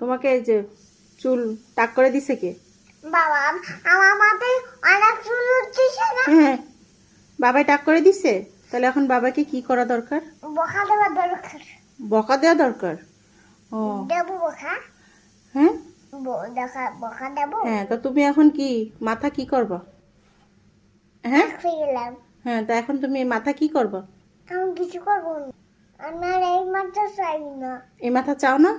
তোমাকে এই যে চুল টাক করে দিছে কে? বাবা আমার মাথায় অনেক চুল উঠতেছে না? হ্যাঁ বাবাই টাক করে দিছে? তাহলে এখন বাবাকে কি করা দরকার? বকা দেওয়া দরকার। বকা দেওয়া দরকার? ও। দেবো বকা? হ্যাঁ? বকা দেবো? হ্যাঁ তো তুমি এখন কি মাথা কি করবা? হ্যাঁ? হ্যাঁ তা এখন তুমি মাথা কি করবা? আমি কিছু করব না। আমার এই মাথা চাই না। এই মাথা চাও না?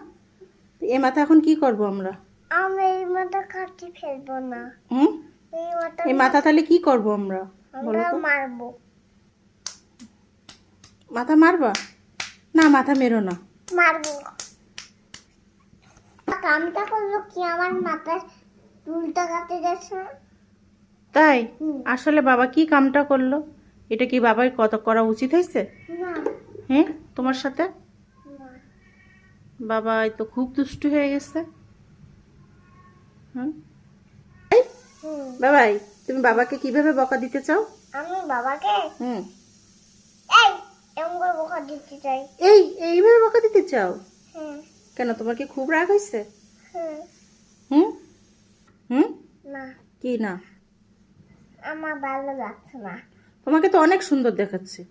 এই মাথা এখন কি করব আমরা? আমি এই মাথা কাটি ফেলব না। হুম? এই মাথা এই মাথা তাহলে কি করব আমরা? বলো আমরা তো। মারবো। মাথা মারবা? না মাথা মেরো না। মারবো। কামটা করল কি আমার মাথার চুলটা কাটে যাচ্ছে তাই? আসলে বাবা কি কামটা করল? এটা কি বাবার কত করা উচিত হয়েছে? না। হ্যাঁ? তোমার সাথে? বাবা এই তো খুব দুষ্টু হয়ে গেছে। হুম? হুম। বাবাই তুমি বাবাকে কীভাবে বকা দিতে চাও? আমি বাবাকে? হুম। এই এমন করে বোকা দিতে চাই। এই এইভাবে বকা দিতে চাও? হ্যাঁ কেন তোমার কি খুব রাগ হয়েছে? হ্যাঁ হুম? হুম? না। কি না? আমার ভালো লাগছে না। তোমাকে তো অনেক সুন্দর দেখাচ্ছে।